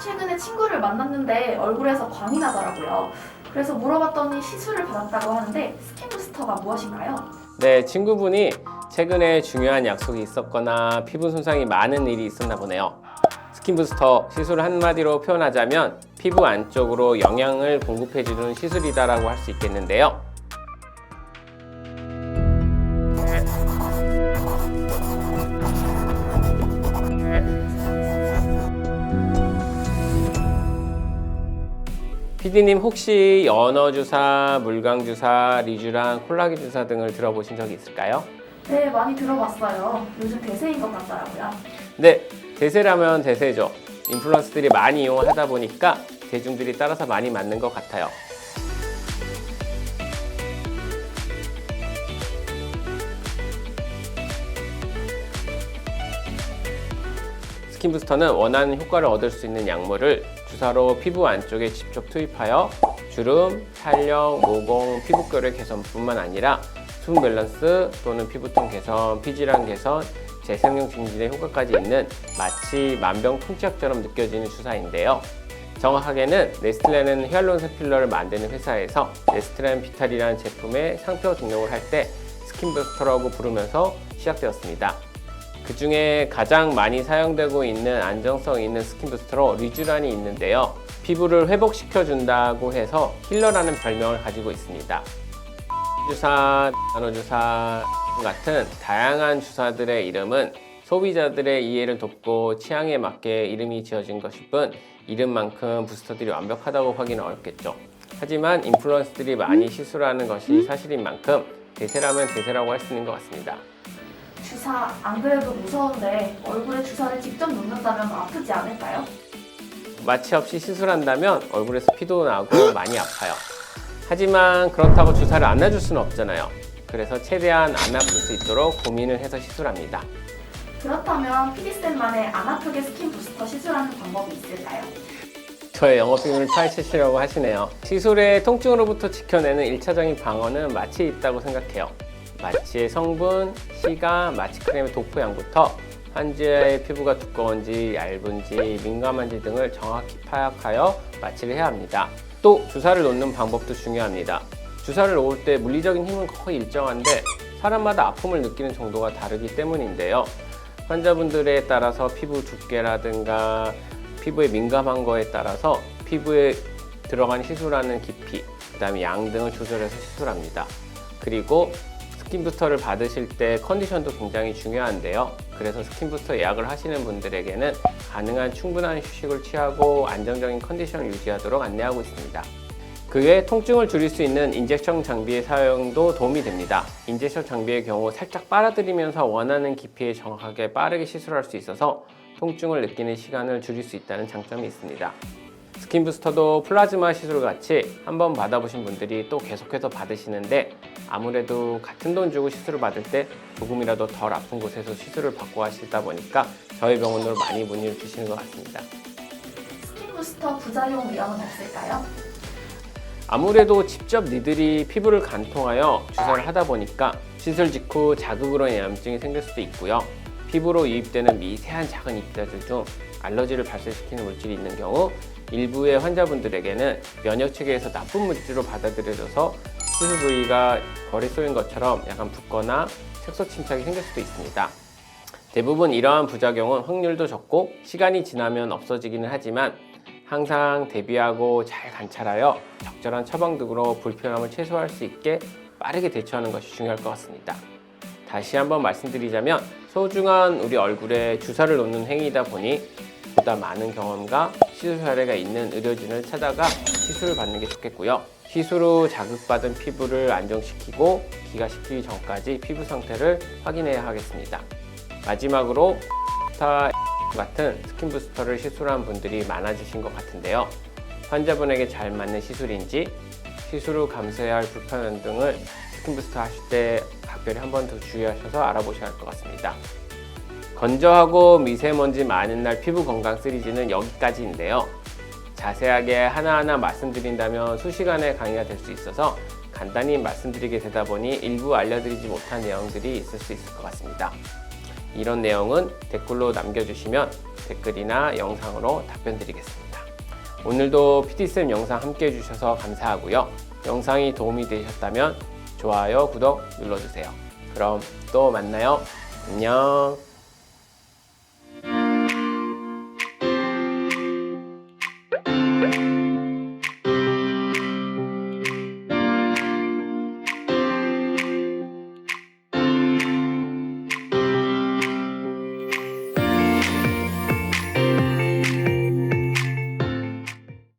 최근에 친구를 만났는데 얼굴에서 광이 나더라고요. 그래서 물어봤더니 시술을 받았다고 하는데 스킨 부스터가 무엇인가요? 네, 친구분이 최근에 중요한 약속이 있었거나 피부 손상이 많은 일이 있었나 보네요. 스킨 부스터 시술 한마디로 표현하자면 피부 안쪽으로 영양을 공급해주는 시술이다라고 할 수 있겠는데요. 피디님 혹시 연어 주사, 물광 주사, 리쥬랑 콜라겐 주사 등을 들어보신 적이 있을까요? 네, 많이 들어봤어요. 요즘 대세인 것 같더라고요. 네, 대세라면 대세죠. 인플루언서들이 많이 이용하다 보니까 대중들이 따라서 많이 맞는 것 같아요. 스킨 부스터는 원하는 효과를 얻을 수 있는 약물을 주사로 피부 안쪽에 직접 투입하여 주름, 탄력, 모공, 피부결의 개선뿐만 아니라 수분 밸런스 또는 피부톤 개선, 피지랑 개선, 재생력 증진의 효과까지 있는 마치 만병통치약처럼 느껴지는 주사인데요. 정확하게는 네스틀레는 히알루론산 필러를 만드는 회사에서 네스트렌 비탈이라는 제품의 상표 등록을 할 때 스킨부스터라고 부르면서 시작되었습니다. 그 중에 가장 많이 사용되고 있는 안정성 있는 스킨 부스터로 리쥬란이 있는데요. 피부를 회복시켜 준다고 해서 힐러라는 별명을 가지고 있습니다. 주사, 나노주사 같은 다양한 주사들의 이름은 소비자들의 이해를 돕고 취향에 맞게 이름이 지어진 것일 뿐 이름만큼 부스터들이 완벽하다고 하기는 어렵겠죠. 하지만 인플루언서들이 많이 시술하는 것이 사실인 만큼 대세라면 대세라고 할 수 있는 것 같습니다. 주사 안 그래도 무서운데 얼굴에 주사를 직접 놓는다면 아프지 않을까요? 마취 없이 시술한다면 얼굴에서 피도 나고 많이 아파요. 하지만 그렇다고 주사를 안 놔줄 수는 없잖아요. 그래서 최대한 안 아플 수 있도록 고민을 해서 시술합니다. 그렇다면 피디쌤만의 안 아프게 스킨 부스터 시술하는 방법이 있을까요? 저의 영업 비밀을 파헤치시려고 하시네요. 시술의 통증으로부터 지켜내는 1차적인 방어는 마취에 있다고 생각해요. 마취의 성분, 시간, 마취 크림의 도포량부터 환자의 피부가 두꺼운지 얇은지 민감한지 등을 정확히 파악하여 마취를 해야 합니다. 또 주사를 놓는 방법도 중요합니다. 주사를 놓을 때 물리적인 힘은 거의 일정한데 사람마다 아픔을 느끼는 정도가 다르기 때문인데요. 환자분들에 따라서 피부 두께라든가 피부에 민감한 거에 따라서 피부에 들어간 시술하는 깊이, 그 다음에 양 등을 조절해서 시술합니다. 그리고 스킨부스터를 받으실 때 컨디션도 굉장히 중요한데요. 그래서 스킨부스터 예약을 하시는 분들에게는 가능한 충분한 휴식을 취하고 안정적인 컨디션을 유지하도록 안내하고 있습니다. 그 외에 통증을 줄일 수 있는 인젝션 장비의 사용도 도움이 됩니다. 인젝션 장비의 경우 살짝 빨아들이면서 원하는 깊이에 정확하게 빠르게 시술할 수 있어서 통증을 느끼는 시간을 줄일 수 있다는 장점이 있습니다. 스킨 부스터도 플라즈마 시술 같이 한번 받아보신 분들이 또 계속해서 받으시는데 아무래도 같은 돈 주고 시술을 받을 때 조금이라도 덜 아픈 곳에서 시술을 받고 하시다 보니까 저희 병원으로 많이 문의를 주시는 것 같습니다. 스킨 부스터 부작용 위험은 없을까요? 아무래도 직접 니들이 피부를 간통하여 주사를 하다 보니까 시술 직후 자극으로 인한 염증이 생길 수도 있고요. 피부로 유입되는 미세한 작은 입자들 중 알러지를 발생시키는 물질이 있는 경우 일부의 환자분들에게는 면역 체계에서 나쁜 물질로 받아들여져서 시술 부위가 벌에 쏘인 것처럼 약간 붓거나 색소 침착이 생길 수도 있습니다. 대부분 이러한 부작용은 확률도 적고 시간이 지나면 없어지기는 하지만 항상 대비하고 잘 관찰하여 적절한 처방 등으로 불편함을 최소화할 수 있게 빠르게 대처하는 것이 중요할 것 같습니다. 다시 한번 말씀드리자면 소중한 우리 얼굴에 주사를 놓는 행위이다 보니 보다 많은 경험과 시술 사례가 있는 의료진을 찾아가 시술을 받는 게 좋겠고요. 시술 후 자극받은 피부를 안정시키고 기가시키기 전까지 피부 상태를 확인해야 하겠습니다. 마지막으로 스타 같은 스킨 부스터를 시술한 분들이 많아지신 것 같은데요. 환자분에게 잘 맞는 시술인지 시술 후 감수해야 할 불편함 등을 스킨 부스터 하실 때 각별히 한 번 더 주의하셔서 알아보셔야 할 것 같습니다. 건조하고 미세먼지 많은 날 피부 건강 시리즈는 여기까지인데요. 자세하게 하나하나 말씀드린다면 수시간의 강의가 될 수 있어서 간단히 말씀드리게 되다 보니 일부 알려드리지 못한 내용들이 있을 수 있을 것 같습니다. 이런 내용은 댓글로 남겨주시면 댓글이나 영상으로 답변 드리겠습니다. 오늘도 PT쌤 영상 함께 해주셔서 감사하고요. 영상이 도움이 되셨다면 좋아요, 구독 눌러주세요. 그럼 또 만나요. 안녕.